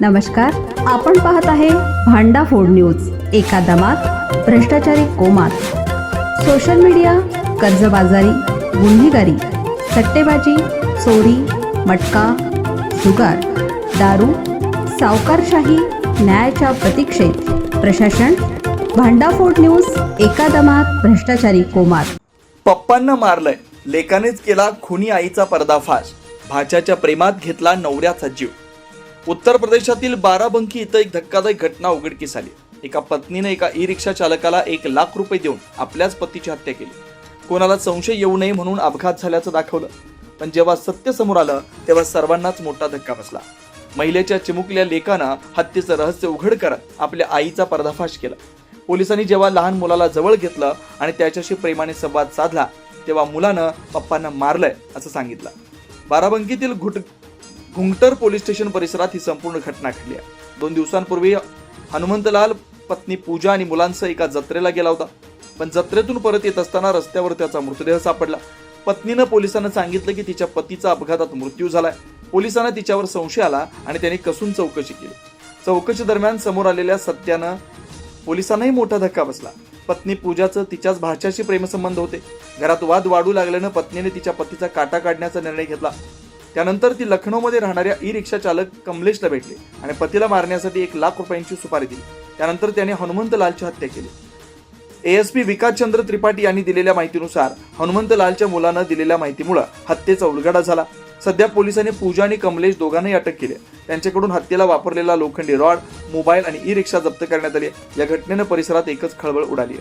नमस्कार आपण पाहत आहे भांडा फोड न्यूज एका दमात भ्रष्टाचारी कोमात. सोशल मीडिया कर्जबाजारी गुन्हेगारी सट्टेबाजी चोरी मटका जुगार दारू सावकारशाही न्यायाच्या प्रतीक्षेत. प्रशासन भांडाफोड न्यूज एका दमात भ्रष्टाचारी कोमात. पप्पांना मारलंय. लेकानेच केला खुनी आईचा पर्दाफाश. भाच्याच्या प्रेमात घेतला नवऱ्याचा जीव. उत्तर प्रदेशातील बाराबंकी इथं एक धक्कादायक घटना उघडकीस आली. एका पत्नीने एका ई रिक्षा चालकाला एक लाख रुपये देऊन आपल्याच पतीची हत्या केली. कोणाला संशय येऊ नये म्हणून अपघात झाल्याचं दाखवलं. पण जेव्हा सत्य समोर आलं तेव्हा सर्वांनाच मोठा धक्का बसला. महिलेच्या चिमुकल्या लेकानं हत्येचं रहस्य उघड करत आपल्या आईचा पर्दाफाश केला. पोलिसांनी जेव्हा लहान मुलाला जवळ घेतलं आणि त्याच्याशी प्रेमाने संवाद साधला तेव्हा मुलानं पप्पांना मारलंय असं सांगितलं. बाराबंकीतील घुट घुंगटर पोलीस स्टेशन परिसरात ही संपूर्ण घटना घडली आहे. दोन दिवसांपूर्वी हनुमंतलाल पत्नी पूजा आणि मुलांसह एका जत्रेला गेला होता. पण जत्रेतून परत येत असताना रस्त्यावर त्याचा मृतदेह सापडला. पत्नीनं पोलिसांना सांगितलं की तिच्या पतीचा अपघातात मृत्यू झालाय. पोलिसांना तिच्यावर संशय आला आणि त्यांनी कसून चौकशी केली. चौकशी दरम्यान समोर आलेल्या सत्यानं पोलिसांनाही मोठा धक्का बसला. पत्नी पूजाचं तिच्याच भाच्याशी प्रेमसंबंध होते. घरात वाद वाढू लागल्यानं पत्नीने तिच्या पतीचा काटा काढण्याचा निर्णय घेतला. त्यानंतर ती लखनौमध्ये राहणाऱ्या ई रिक्षा चालक कमलेशला भेटले आणि पतीला मारण्यासाठी एक लाख रुपयांची सुपारी दिली. त्यानंतर त्याने हनुमंत लालची हत्या केली. एएसपी विकासचंद्र त्रिपाठी यांनी दिलेल्या माहितीनुसार हनुमंत लालच्या मुलानं दिलेल्या माहितीमुळे हत्येचा उलगडा झाला. सध्या पोलिसांनी पूजा आणि कमलेश दोघांनाही अटक केली त्यांच्याकडून हत्येला वापरलेला लोखंडी रॉड मोबाईल आणि ई रिक्षा जप्त करण्यात आली या घटनेनं परिसरात एकच खळबळ उडाली